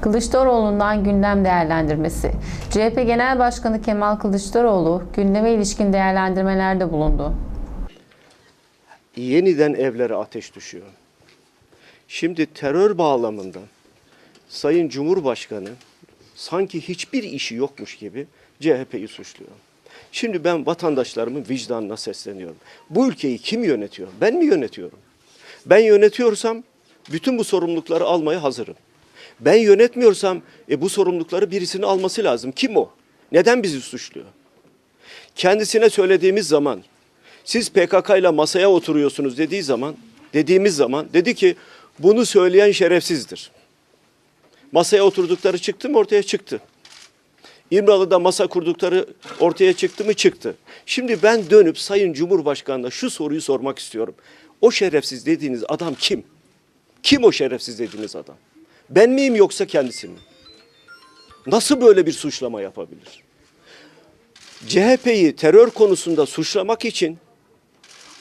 Kılıçdaroğlu'ndan gündem değerlendirmesi. CHP Genel Başkanı Kemal Kılıçdaroğlu gündeme ilişkin değerlendirmelerde bulundu. yeniden evlere ateş düşüyor. Şimdi terör bağlamında Sayın Cumhurbaşkanı sanki hiçbir işi yokmuş gibi CHP'yi suçluyor. Şimdi ben vatandaşlarımın vicdanına sesleniyorum. Bu ülkeyi kim yönetiyor? Ben mi yönetiyorum? Ben yönetiyorsam bütün bu sorumlulukları almaya hazırım. Ben yönetmiyorsam e, bu sorumlulukları birisinin alması lazım. Kim o? Neden bizi suçluyor? Kendisine söylediğimiz zaman siz PKK ile masaya oturuyorsunuz dediği zaman dediğimiz zaman dedi ki bunu söyleyen şerefsizdir. Masaya oturdukları çıktı mı ortaya çıktı. İmralı'da masa kurdukları ortaya çıktı mı çıktı. Şimdi ben dönüp Sayın Cumhurbaşkanı'na şu soruyu sormak istiyorum. O şerefsiz dediğiniz adam kim? Kim o şerefsiz dediğiniz adam? Ben miyim yoksa kendisi mi? Nasıl böyle bir suçlama yapabilir? CHP'yi terör konusunda suçlamak için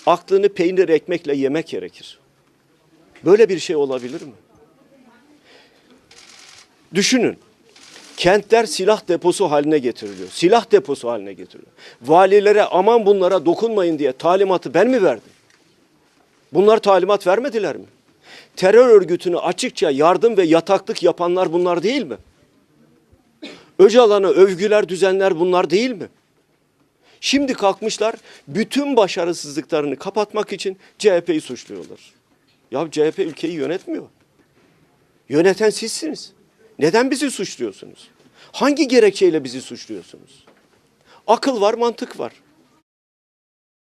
aklını peynir ekmekle yemek gerekir. Böyle bir şey olabilir mi? Düşünün. Kentler silah deposu haline getiriliyor. Silah deposu haline getiriliyor. Valilere aman bunlara dokunmayın diye talimatı ben mi verdim? Bunlar talimat vermediler mi? Terör örgütünü açıkça yardım ve yataklık yapanlar bunlar değil mi? Öcalan'a övgüler düzenler bunlar değil mi? Şimdi kalkmışlar bütün başarısızlıklarını kapatmak için CHP'yi suçluyorlar. Ya CHP ülkeyi yönetmiyor. Yöneten sizsiniz. Neden bizi suçluyorsunuz? Hangi gerekçeyle bizi suçluyorsunuz? Akıl var, mantık var.